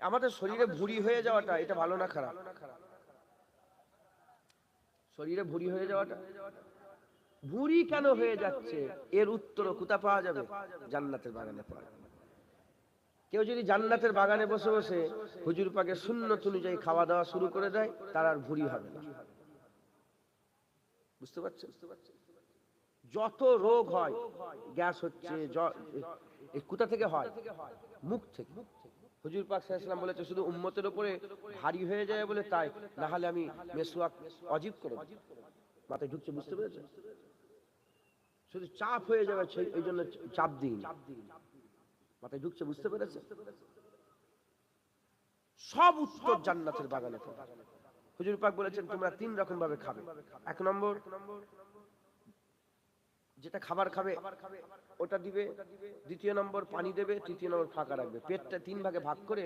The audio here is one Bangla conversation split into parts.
আমাদের শরীরে ভুঁড়ি হয়ে যাওয়াটা এটা ভালো না খারাপ। শরীরে ভুঁড়ি হয়ে যাওয়াটা? ভুঁড়ি কেন হয়ে যাচ্ছে? এর উত্তর কোথা পাওয়া যাবে? জান্নাতের বাগানে পাওয়া যাবে। কেউ যদি জান্নাতের বাগানে বসে বসে হুজুর পাকে সুন্নত অনুযায়ী খাওয়া দাওয়া শুরু করে দেয় তার আর ভুঁড়ি হবে না। বুঝতে পারছেন? যত রোগ হয় গ্যাস হচ্ছে কোথা থেকে হয়? মুখ থেকে। হুজুর পাক সাল্লাল্লাহু বলেছে, শুধু উম্মতের উপরে ভারী হয়ে যায় বলে তাই না হলে আমি মেসওয়াক অজীব করে। মাথায় ঢুকছে, বুঝতে পেরেছেন? শুধু চাপ হয়ে যাবে এই জন্য চাপ দিই মাথায় ঢুকছে, বুঝতে পেরেছে সব উত্তর জান্নাতের বাগানে হুজুর পাক বলেছেন, তোমরা তিন রকম ভাবে খাবে। এক নম্বর যেটা খাবার খাবে, ওটা দিবে, দ্বিতীয় নম্বর পানি দেবে, তৃতীয় নম্বর ফাঁকা রাখবে। পেটটা তিন ভাগে ভাগ করে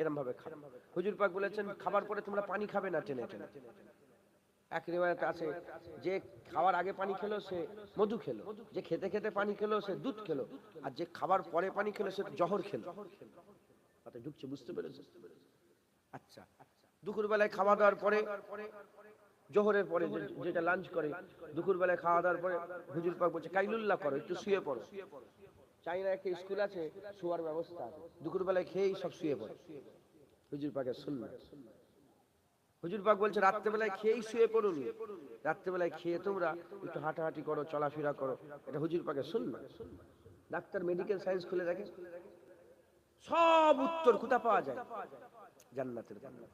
এরম ভাবে খাবে। হুজুর পাক বলেছেন, খাবার পরে তোমরা পানি খাবে না টেনে টেনে। এক রেওয়ায়ত আছে, যে খাওয়ার আগে পানি খেলো, সে মধু খেলো। যে খেতে খেতে পানি খেলো, সে দুধ খেলো। আর যে খাবার পরে পানি খেলো, সে জহর খেলো। তাতে ঢুকছে, বুঝতে পেরেছ আচ্ছা দুপুর বেলায় খাওয়া দাওয়ার পরে জোহরের পরে যেটা লাঞ্চ করে দুপুর বেলায় খাওয়া দাওয়ার পরে হুজুর পাক বলছে কাইলুল্লাহ করো একটু শুয়ে পড়ো। চাইনা একটা স্কুল আছে শোয়ার ব্যবস্থা আছে। দুপুর বেলায় খেয়েই সব শুয়ে পড়ে। হুজুর পাকের শুননা হুজুর পাক বলছে রাত্রেবেলায় খেয়েই শুয়ে পড়ুন। রাত্রেবেলায় খেয়ে তোমরা একটু হাঁটাহাঁটি করো চলাফেরা করো এটা হুজুর পাকে শুননা ডাক্তার মেডিকেল সায়েন্স খুলে দেখে সব উত্তর কোথা পাওয়া যায়? জান্নাতের জান্নাত